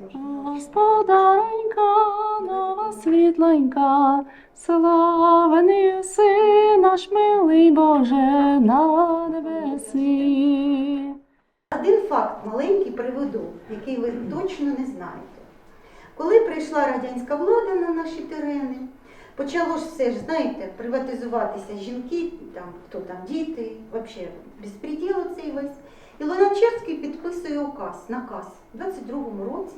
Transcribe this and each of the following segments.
Господаренька, нова світленька, славений син наш милий Боже на небесі. Один факт маленький приведу, який ви точно не знаєте. Коли прийшла радянська влада на наші терени, почало ж все ж, знаєте, приватизуватися жінки, там, хто там діти, взагалі безпреділ цей весь. І Луначарський підписує указ, наказ у 22-му році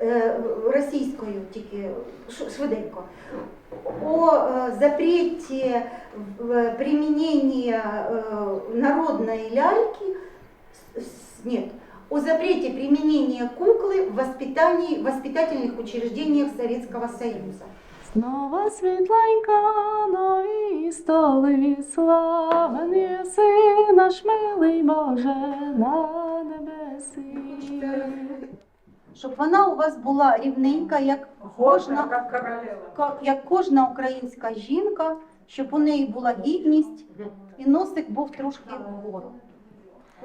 е, російською, тільки ш- швиденько, о е, запреті в- применения э, народной ляльки с- с- нет, о запрете применения куклы в воспитании, в воспитательных учреждениях Советского Союза. Снова світленька, нові столи, славений єси наш милий Боже на небесі. Щоб вона у вас була рівненька, як кожна, як, як кожна українська жінка, щоб у неї була гідність і носик був трошки вгору.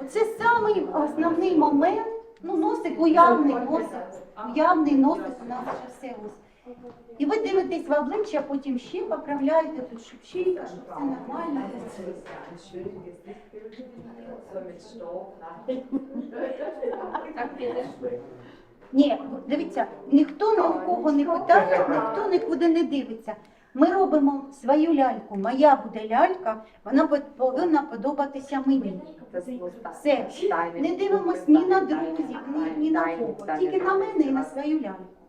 Оце самий основний момент. Ну, носик уявний носик, уявний носик у нас вже все ось. І ви дивитесь в обличчя, потім ще поправляєте тут шипчика, щоб все нормально. Ні, дивіться, ніхто ні в кого не питає, ніхто нікуди не дивиться. Ми робимо свою ляльку. Моя буде лялька, вона повинна подобатися мені. Все. Не дивимось ні на друзів, ні, ні на кого. Тільки на мене і на свою ляльку.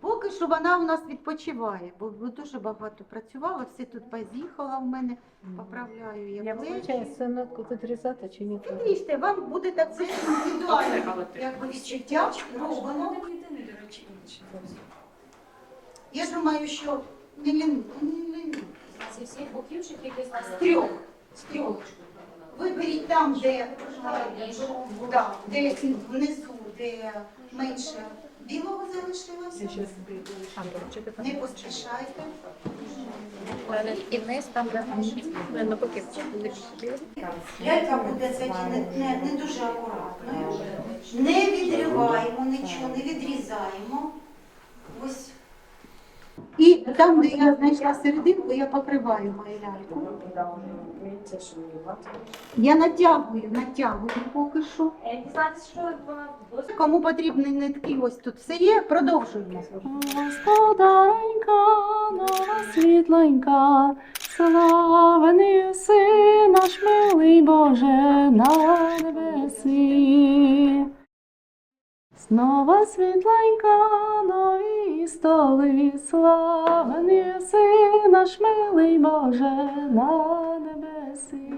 Поки що вона у нас відпочиває, бо дуже багато працювала, все тут поз'їхала в мене, поправляю я Я плечі. вибачаю, синок, тут різати чи ні? Ріжте, вам буде так все індивідуально, як відчуття робимо. Я думаю, що не лін, не лін. Зі всіх боків чи тільки З трьох. З трьох. Виберіть там, де, да, де внизу, де менше білого залишилося. Не поспішайте. І вниз там, де на боків. Лялька буде не, не, не дуже акуратною. Не відриваємо нічого, не відрізаємо. Ось. І там, де я знайшла серединку, я покриваю мою ляльку. Я натягую, натягую поки що. Кому потрібні нитки, ось тут все є, продовжуємо. Господаренька, нова світленька, славений єси наш милий Боже на Снова світленька, нові столи, славен єси наш милий Боже на небесі.